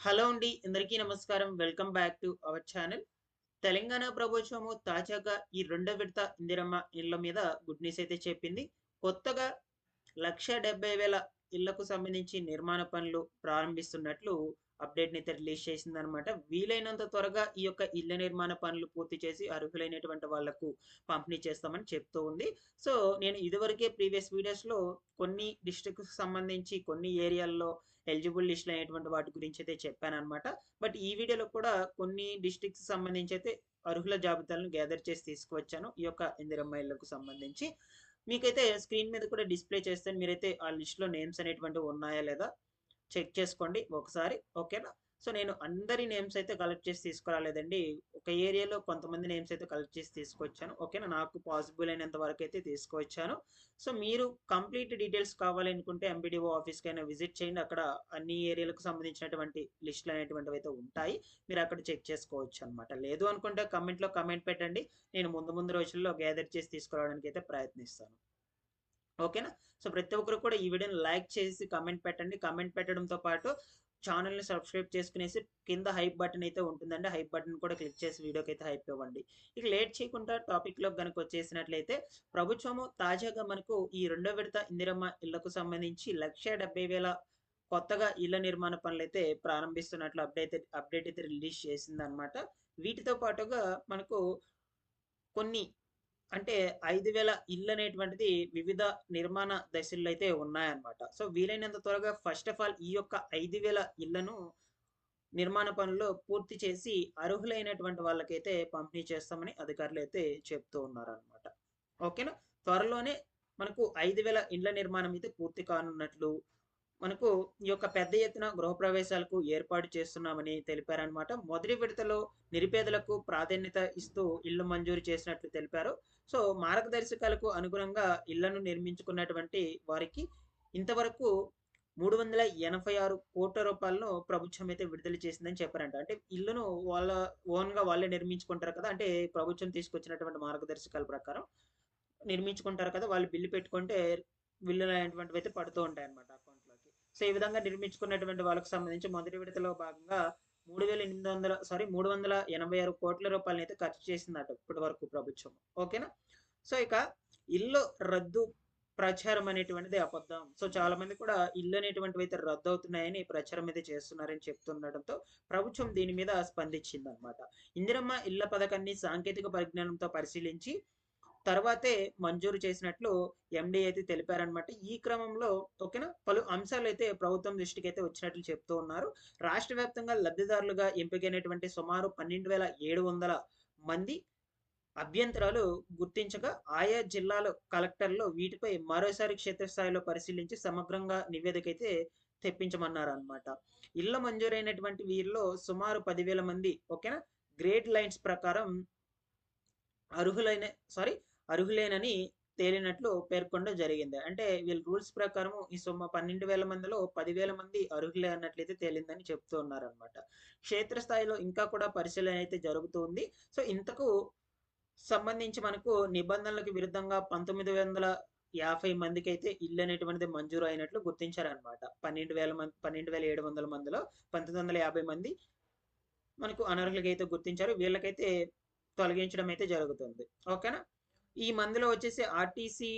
Hello అండి అందరికీ నమస్కారం. Welcome back to our channel. Telangana ప్రభుత్వము తాజాగా ఈ రెండో విడత ఇందిరమ్మ ఇళ్ళ మీద గుడ్ న్యూస్ అయితే చెప్పింది. కొత్తగా లక్ష డెబ్బై వేల ఇళ్ళకు సంబంధించి నిర్మాణ పనులు ప్రారంభిస్తున్నట్లు అప్డేట్ అయితే రిలీజ్ చేసింది అనమాట వీలైనంత త్వరగా ఈ యొక్క ఇళ్ళ నిర్మాణ పనులు పూర్తి చేసి అర్హులైనటువంటి వాళ్ళకు పంపిణీ చేస్తామని చెప్తూ ఉంది. సో నేను ఇదివరకే ప్రీవియస్ వీడియోస్లో కొన్ని డిస్ట్రిక్ట్ సంబంధించి కొన్ని ఏరియాల్లో ఎలిజిబుల్ లిస్టులు అనేటువంటి వాటి గురించి అయితే చెప్పాను అనమాట బట్ ఈ వీడియోలో కూడా కొన్ని డిస్ట్రిక్ట్స్ సంబంధించి అయితే అర్హుల జాబితాలను గ్యాదర్ చేసి తీసుకువచ్చాను. ఈ యొక్క ఇందిరమ్మ ఇళ్ళకు సంబంధించి. మీకైతే స్క్రీన్ మీద కూడా డిస్ప్లే చేస్తే మీరైతే ఆ లిస్ట్లో నేమ్స్ అనేటువంటివి ఉన్నాయా లేదా? చెక్ చేసుకోండి ఒకసారి ఓకేనా సో నేను అందరి నేమ్స్ అయితే కలెక్ట్ చేసి తీసుకురాలేదండి. ఒక ఏరియాలో కొంతమంది నేమ్స్ అయితే కలెక్ట్ చేసి తీసుకొచ్చాను. ఓకేనా? నాకు పాసిబుల్ అయినంత వరకు అయితే తీసుకువచ్చాను సో మీరు కంప్లీట్ డీటెయిల్స్ కావాలనుకుంటే ఎంపీడీఓ ఆఫీస్కి అయినా విజిట్ చేయండి. అక్కడ అన్ని ఏరియాలకు సంబంధించినటువంటి లిస్టులు అనేటువంటివి అయితే ఉంటాయి. మీరు అక్కడ చెక్ చేసుకోవచ్చు అనమాట లేదు అనుకుంటే కమెంట్లో కమెంట్ పెట్టండి. నేను ముందు ముందు రోజుల్లో గ్యాదర్ చేసి తీసుకురావడానికి అయితే ప్రయత్నిస్తాను. ఓకేనా? సో ప్రతి ఒక్కరు కూడా ఈ వీడియోని లైక్ చేసి కమెంట్ పెట్టండి. కమెంట్ పెట్టడంతో పాటు ఛానల్ని సబ్స్క్రైబ్ చేసుకునేసి కింద హైప్ బటన్ అయితే ఉంటుందండి. హైప్ బటన్ కూడా క్లిక్ చేసి వీడియోకి అయితే హైప్ ఇవ్వండి. ఇక లేట్ చేయకుండా టాపిక్లో కనుక వచ్చేసినట్లయితే ప్రభుత్వము తాజాగా మనకు ఈ రెండో విడత ఇందిరమ్మ ఇళ్ళకు సంబంధించి లక్ష డెబ్బై వేల కొత్తగా ఇళ్ళ నిర్మాణ పనులు అయితే ప్రారంభిస్తున్నట్లు అప్డేట్ అప్డేట్ అయితే రిలీజ్ చేసిందనమాట వీటితో పాటుగా మనకు కొన్ని అంటే ఐదు వేల ఇల్లు అనేటువంటిది వివిధ నిర్మాణ దశల్లో అయితే ఉన్నాయన్నమాట. సో వీలైనంత త్వరగా ఫస్ట్ ఆఫ్ ఆల్ ఈ యొక్క ఐదు వేల ఇళ్ళను నిర్మాణ పనులు పూర్తి చేసి అర్హులైనటువంటి వాళ్ళకైతే పంపిణీ చేస్తామని అధికారులు అయితే చెప్తూ ఉన్నారనమాట ఓకేనా? త్వరలోనే మనకు ఐదు వేల ఇండ్ల నిర్మాణం అయితే పూర్తి కానున్నట్లు మనకు ఈ యొక్క పెద్ద ఎత్తున గృహప్రవేశాలకు ఏర్పాటు చేస్తున్నామని తెలిపారనమాట మొదటి విడతలో నిరుపేదలకు ప్రాధాన్యత ఇస్తూ ఇళ్ళు మంజూరు చేసినట్లు తెలిపారు. సో మార్గదర్శకాలకు అనుగుణంగా ఇళ్ళను నిర్మించుకున్నటువంటి వారికి ఇంతవరకు మూడు వందల ఎనభై ఆరు కోట్ల రూపాయలను ప్రభుత్వం అయితే విడుదల చేసిందని చెప్పారంట. అంటే ఇల్లును వాళ్ళ ఓన్గా వాళ్ళే నిర్మించుకుంటారు కదా అంటే ప్రభుత్వం తీసుకొచ్చినటువంటి మార్గదర్శకాల ప్రకారం నిర్మించుకుంటారు కదా వాళ్ళు బిల్లు పెట్టుకుంటే బిల్లులు అనేటువంటివి అయితే పడుతూ ఉంటాయి అనమాట సో ఈ విధంగా నిర్మించుకున్నటువంటి వాళ్ళకి సంబంధించి మొదటి విడతలో భాగంగా మూడు వేల ఎనిమిది వందల సారీ మూడు వందల ఎనభై ఆరు కోట్ల రూపాయలని అయితే ఖర్చు చేసిందట ఇప్పటి వరకు ప్రభుత్వం. ఓకేనా? సో ఇక ఇల్లు రద్దు ప్రచారం అనేటువంటిది అబద్ధం. సో చాలా మంది కూడా ఇల్లు అనేటువంటివి అయితే రద్దు అవుతున్నాయని ప్రచారం అయితే చేస్తున్నారని చెప్తుండటంతో ప్రభుత్వం దీని మీద స్పందించింది అనమాట ఇందిరమ్మ ఇళ్ళ పథకాన్ని సాంకేతిక పరిజ్ఞానంతో పరిశీలించి తర్వాతే మంజూరు చేసినట్లు ఎండీ అయితే తెలిపారనమాట ఈ క్రమంలో ఓకేనా పలు అంశాలు అయితే ప్రభుత్వం దృష్టికి అయితే వచ్చినట్లు చెప్తూ ఉన్నారు. రాష్ట్ర వ్యాప్తంగా లబ్ధిదారులుగా ఎంపికైనటువంటి సుమారు పన్నెండు వేల ఏడు వందల మంది అభ్యంతరాలు గుర్తించగా ఆయా జిల్లాల కలెక్టర్లు వీటిపై మరోసారి క్షేత్రస్థాయిలో పరిశీలించి సమగ్రంగా నివేదిక అయితే తెప్పించమన్నారు అనమాట ఇళ్ళ మంజూరైనటువంటి వీరిలో సుమారు పదివేల మంది ఓకేనా గ్రేడ్ లైన్స్ ప్రకారం అర్హులైన సారీ అర్హులేనని తేలినట్లు పేర్కొనడం జరిగింది. అంటే వీళ్ళ రూల్స్ ప్రకారం ఈ సొమ్మ పన్నెండు వేల మందిలో పదివేల మంది అర్హులే అన్నట్లయితే తేలిందని చెప్తూ ఉన్నారనమాట క్షేత్రస్థాయిలో ఇంకా కూడా పరిశీలన అయితే జరుగుతుంది. సో ఇంతకు సంబంధించి మనకు నిబంధనలకు విరుద్ధంగా పంతొమ్మిది వందల యాభై మందికి అయితే ఇల్లు అనేటువంటిది మంజూరు అయినట్లు గుర్తించారనమాట పన్నెండు వేల మంది పన్నెండు వేల ఏడు వందల మందిలో పంతొమ్మిది వందల యాభై మంది మనకు అనర్హులకి అయితే గుర్తించారు. వీళ్ళకైతే తొలగించడం అయితే జరుగుతుంది. ఓకేనా? ఈ మందిలో వచ్చేసి ఆర్టీసీ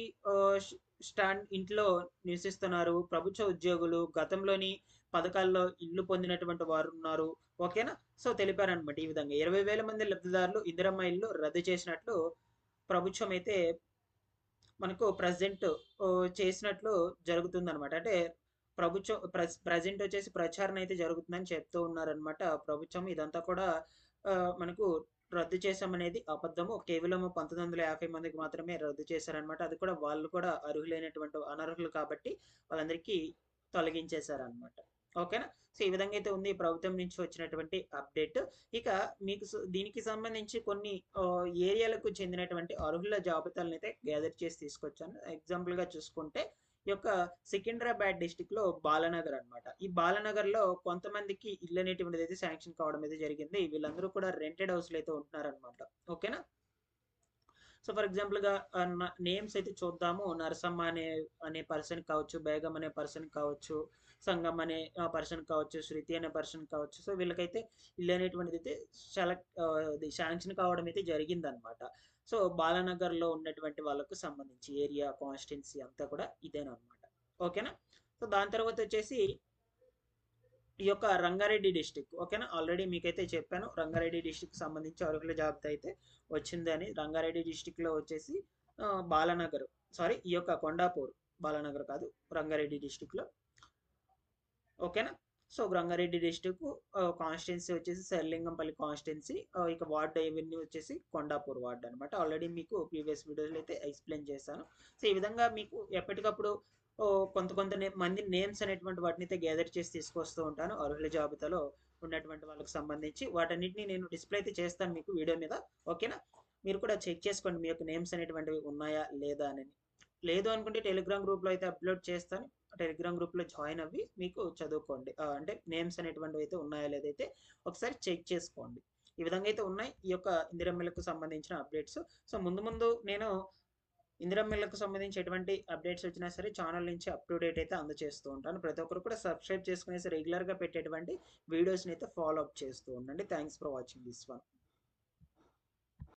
స్టాండ్ ఇంట్లో నివసిస్తున్నారు. ప్రభుత్వ ఉద్యోగులు గతంలోని పథకాల్లో ఇల్లు పొందినటువంటి వారు ఉన్నారు. ఓకేనా? సో తెలిపారనమాట ఈ విధంగా. ఇరవై వేల మంది లబ్ధిదారులు ఇందిరమ్మ ఇల్లు రద్దు చేసినట్లు ప్రభుత్వం అయితే మనకు ప్రజెంట్ చేసినట్లు జరుగుతుందనమాట అంటే ప్రభుత్వం ప్రజెంట్ వచ్చేసి ప్రచారం అయితే జరుగుతుందని చెప్తూ ఉన్నారనమాట ప్రభుత్వం. ఇదంతా కూడా మనకు రద్దు చేశామనేది అబద్ధము. కేవలం పంతొమ్మిది వందల యాభై మందికి మాత్రమే రద్దు చేశారనమాట అది కూడా వాళ్ళు కూడా అర్హులైనటువంటి అనర్హులు కాబట్టి వాళ్ళందరికీ తొలగించేశారనమాట ఓకేనా? సో ఈ విధంగా అయితే ఉంది ప్రభుత్వం నుంచి వచ్చినటువంటి అప్డేట్. ఇక మీకు దీనికి సంబంధించి కొన్ని ఏరియాలకు చెందినటువంటి అర్హుల జాబితాలను అయితే గ్యాదర్ చేసి తీసుకొచ్చాను. ఎగ్జాంపుల్గా చూసుకుంటే యొక్క సికింద్రాబాద్ డిస్టిక్లో బాలనగర్ అనమాట ఈ బాలనగర్లో కొంతమందికి ఇల్లు అనేటువంటిది అయితే శాంక్షన్ కావడం అయితే జరిగింది. వీళ్ళందరూ కూడా రెంటెడ్ హౌస్లు అయితే ఉంటున్నారనమాట ఓకేనా సో ఫర్ ఎగ్జాంపుల్గా నేమ్స్ అయితే చూద్దాము. నరసమ్మ అనే అనే పర్సన్ కావచ్చు బేగం అనే పర్సన్ కావచ్చు సంగం అనే పర్సన్ కావచ్చు శృతి అనే పర్సన్ కావచ్చు. సో వీళ్ళకైతే ఇల్లు అనేటువంటిది అయితే సెలెక్ట్ శాంక్షన్ కావడం అయితే జరిగిందనమాట సో బాలానగర్లో ఉన్నటువంటి వాళ్ళకు సంబంధించి ఏరియా కాన్స్టిట్యున్సీ అంతా కూడా ఇదేనమాట. ఓకేనా? సో దాని తర్వాత వచ్చేసి ఈ యొక్క రంగారెడ్డి డిస్టిక్ ఓకేనా? ఆల్రెడీ మీకైతే చెప్పాను రంగారెడ్డి డిస్టిక్ సంబంధించి అరకుల జాబితా అయితే వచ్చిందని. రంగారెడ్డి డిస్టిక్లో వచ్చేసి బాలానగర్ సారీ ఈ యొక్క కొండాపూర్ బాలానగర్ కాదు రంగారెడ్డి డిస్టిక్లో ఓకేనా? సో రంగారెడ్డి డిస్టిక్ కాన్స్టిట్యున్సీ వచ్చేసి సర్లింగంపల్లి కాన్స్టిట్యున్సీ ఇక వార్డ్ ఎవెన్యూ వచ్చేసి కొండాపూర్ వార్డ్ అనమాట ఆల్రెడీ మీకు ప్రీవియస్ వీడియోలో అయితే ఎక్స్ప్లెయిన్ చేశాను. సో ఈ విధంగా మీకు ఎప్పటికప్పుడు కొంత కొంత మంది నేమ్స్ అనేటువంటి వాటిని అయితే గ్యాదర్ చేసి తీసుకొస్తూ ఉంటాను. అర్హుల జాబితాలో ఉన్నటువంటి వాళ్ళకి సంబంధించి. వాటన్నిటిని నేను డిస్ప్లే అయితే చేస్తాను మీకు వీడియో మీద. ఓకేనా? మీరు కూడా చెక్ చేసుకోండి మీ యొక్క నేమ్స్ అనేటువంటివి ఉన్నాయా లేదా అని. లేదు అనుకుంటే టెలిగ్రామ్ గ్రూప్లో అయితే అప్లోడ్ చేస్తాను. టెలిగ్రామ్ గ్రూప్లో జాయిన్ అవ్వి మీకు చదువుకోండి. అంటే నేమ్స్ అనేటువంటివి అయితే ఉన్నాయో లేదైతే ఒకసారి చెక్ చేసుకోండి. ఈ విధంగా అయితే ఉన్నాయి. ఈ యొక్క ఇందిరమ్మలకు సంబంధించిన అప్డేట్స్. సో ముందు ముందు నేను ఇందిరమ్మలకు సంబంధించి ఎటువంటి అప్డేట్స్ వచ్చినా సరే ఛానల్ నుంచి అప్ టు డేట్ అయితే అందజేస్తూ ఉంటాను. ప్రతి ఒక్కరు కూడా సబ్స్క్రైబ్ చేసుకునేసి రెగ్యులర్గా పెట్టేటువంటి వీడియోస్ని అయితే ఫాలో అప్ చేస్తూ ఉండండి. Thanks for watching this one.